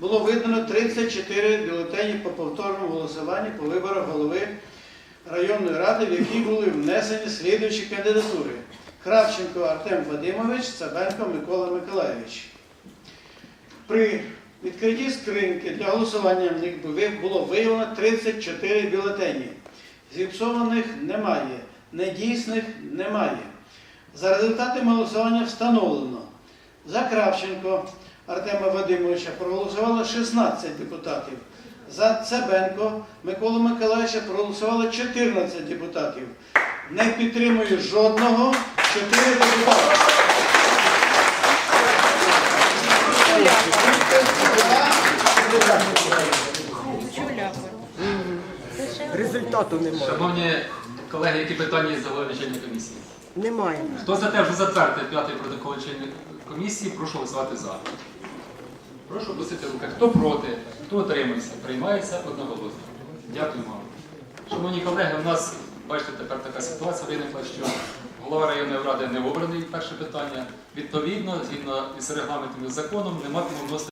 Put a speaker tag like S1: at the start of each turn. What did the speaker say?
S1: було видано 34 бюлетені по повторному голосуванні по виборах голови районної ради, в які були внесені слідуючі кандидатури. Кравченко Артем Вадимович, Цабенко Микола Миколаївич. При відкритті скриньки для голосування в них було виявлено 34 бюлетені. Зіпсованих немає, недійсних немає. За результатами голосування встановлено. За Кравченко Артема Вадимовича проголосувало 16 депутатів. За Цебенко Миколу Миколаївича проголосувало 14 депутатів. Не підтримую жодного 4 депутати.
S2: Результату немає.
S3: Шановні колеги, які питання є за лічильної комісії?
S2: Немає.
S3: Хто за те, що затвердити п'ятий протокол комісії, прошу голосувати за. Прошу опустити руки. Хто проти, хто утримується, приймається одноголосно. Дякую вам. Шановні колеги, у нас, бачите, тепер така ситуація виникла, що голова районної ради не обраний перше питання. Відповідно, згідно із регламентом і законом, нема кому